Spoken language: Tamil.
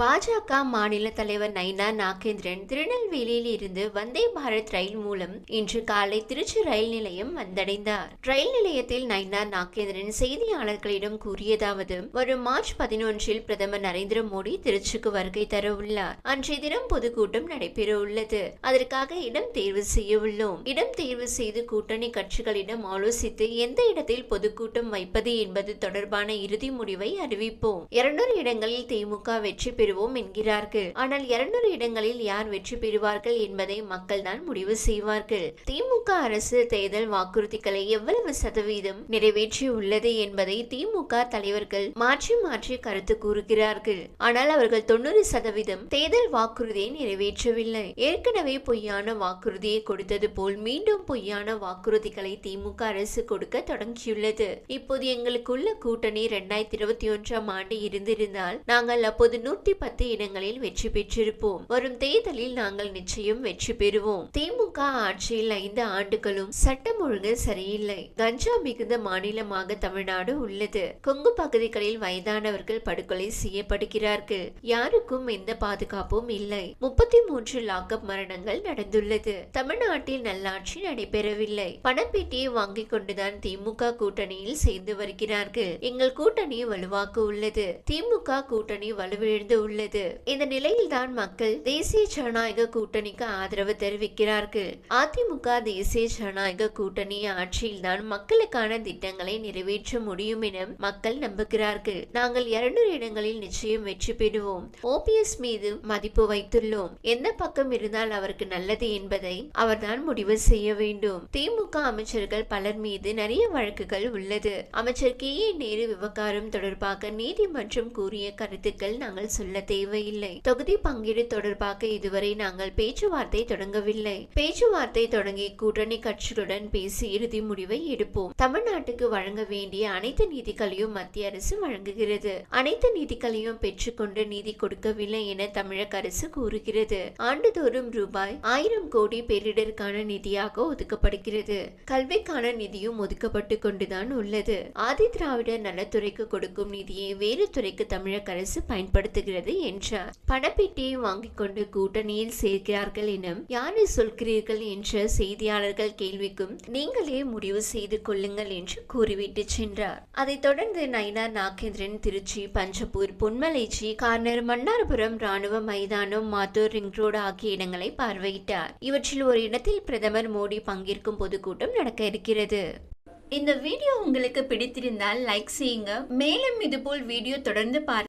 பாஜக மாநில தலைவர் நைனா நாகேந்திரன் திருநெல்வேலியில் இருந்து வந்தே பாரத் ரயில் மூலம் இன்று காலை திருச்சி ரயில் நிலையம் வந்தடைந்தார். ரயில் நிலையத்தில் நைனா நாகேந்திரன் செய்தியாளர்களிடம் கூறியதாவது வரும் மார்ச் பதினொன்றில் பிரதமர் நரேந்திர மோடி திருச்சிக்கு வருகை தர உள்ளார் அன்றைய தினம் பொதுக்கூட்டம் நடைபெற உள்ளது. அதற்காக இடம் தேர்வு செய்ய உள்ளோம். இடம் தேர்வு செய்து கூட்டணி கட்சிகளிடம் ஆலோசித்து எந்த இடத்தில் பொதுக்கூட்டம் வைப்பது என்பது தொடர்பான இறுதி முடிவை அறிவிப்போம். இருநூறு இடங்களில் திமுக வெற்றி பெறுவோம் என்கிறார்கள். ஆனால் இருநூறு இடங்களில் யார் வெற்றி பெறுவார்கள் என்பதை மக்கள் தான் முடிவு செய்வார்கள். திமுக அரசு தேர்தல் வாக்குறுதிகளை எவ்வளவு சதவீதம் நிறைவேற்றி உள்ளது என்பதை திமுக தலைவர்கள் மாற்றி மாற்றி கருத்து கூறுகிறார்கள். ஆனால் அவர்கள் தொண்ணூறு சதவீதம் தேர்தல் வாக்குறுதியை நிறைவேற்றவில்லை. ஏற்கனவே பொய்யான வாக்குறுதியை கொடுத்தது போல் மீண்டும் பொய்யான வாக்குறுதிகளை திமுக அரசு கொடுக்க தொடங்கியுள்ளது. இப்போது எங்களுக்குள்ள கூட்டணி இரண்டாயிரத்தி இருபத்தி ஒன்றாம் ஆண்டு இருந்திருந்தால் நாங்கள் அப்போது நூத்தி நூற்றி பத்து இடங்களில் வெற்றி பெற்றிருப்போம். வரும் தேர்தலில் நாங்கள் நிச்சயம் வெற்றி பெறுவோம். திமுக ஆட்சியில் ஐந்து ஆண்டுகளும் சட்டம் ஒழுங்கு சரியில்லை. கஞ்சா மிகுந்த மாநிலமாக தமிழ்நாடு உள்ளது. கொங்கு பகுதிகளில் வயதானவர்கள் படுகொலை செய்யப்படுகிறார்கள். யாருக்கும் எந்த பாதுகாப்பும் இல்லை. முப்பத்தி மூன்று லாக்அப் மரணங்கள் நடந்துள்ளது. தமிழ்நாட்டில் நல்லாட்சி நடைபெறவில்லை. பணப்பேட்டியை வாங்கிக் கொண்டுதான் திமுக கூட்டணியில் சேர்ந்து வருகிறார்கள். எங்கள் கூட்டணி வலுவாக்க உள்ளது. திமுக கூட்டணி வலுவிழந்து உள்ளது. இந்த நிலையில்தான் மக்கள் தேசிய ஜனநாயக கூட்டணிக்கு ஆதரவு தெரிவிக்கிறார்கள். அதிமுக தேசிய ஜனநாயக கூட்டணி ஆட்சியில்தான் மக்களுக்கான திட்டங்களை நிறைவேற்ற முடியும் என மக்கள் நம்புகிறார்கள். நாங்கள் இரண்டு இடங்களில் நிச்சயம் வெற்றி பெறுவோம். ஓபிஎஸ் மீது மதிப்பு வைத்துள்ளோம். எந்த பக்கம் இருந்தால் அவருக்கு நல்லது என்பதை அவர்தான் முடிவு செய்ய வேண்டும். திமுக அமைச்சர்கள் பலர் மீது நிறைய வழக்குகள் உள்ளது. அமைச்சர் கே ஏ நேரு விவகாரம் தொடர்பாக நீதிமன்றம் கூறிய கருத்துக்கள் நாங்கள் சொல்ல தேவையில்லை. தொகுதி பங்கீடு தொடர்பாக இதுவரை நாங்கள் பேச்சுவார்த்தை தொடங்கவில்லை. பேச்சுவார்த்தை தொடங்கி கூட்டணி கட்சிகளுடன் பேசி இறுதி முடிவை எடுப்போம். தமிழ்நாட்டுக்கு வழங்க வேண்டிய அனைத்து நீதிகளையும் மத்திய அரசு வழங்குகிறது. அனைத்து நீதிகளையும் பெற்றுக்கொண்டு நீதி கொடுக்கவில்லை என தமிழக அரசு கூறுகிறது. ஆண்டுதோறும் ரூபாய் ஆயிரம் கோடி பேரிடருக்கான நிதியாக ஒதுக்கப்படுகிறது. கல்விக்கான நிதியும் ஒதுக்கப்பட்டு கொண்டுதான் உள்ளது. ஆதி திராவிடர் நலத்துறைக்கு கொடுக்கும் நிதியை வேறு துறைக்கு தமிழக அரசு பயன்படுத்துகிறது. இருக்கிறது என்றார். பணப்பெட்டியை வாங்கிக் கொண்டு கூட்டணியில் சேர்க்கிறார்கள் என யாரை சொல்கிறீர்கள் என்ற செய்தியாளர்கள் கேள்விக்கும் நீங்களே முடிவு செய்து கொள்ளுங்கள் என்று கூறிவிட்டு சென்றார். அதைத் தொடர்ந்து நயனா நாகேந்திரன் திருச்சி பஞ்சப்பூர் பொன்மலைச்சி கார்னர் மன்னார்புரம் ராணுவ மைதானம் மாத்தூர் ரிங் ரோடு ஆகிய இடங்களை பார்வையிட்டார். இவற்றில் ஒரு இடத்தில் பிரதமர் மோடி பங்கேற்கும் பொதுக்கூட்டம் நடக்க இருக்கிறது. இந்த வீடியோ உங்களுக்கு பிடித்திருந்தால் லைக் செய்யுங்க. மேலும் இதுபோல் வீடியோ தொடர்ந்து பார்க்க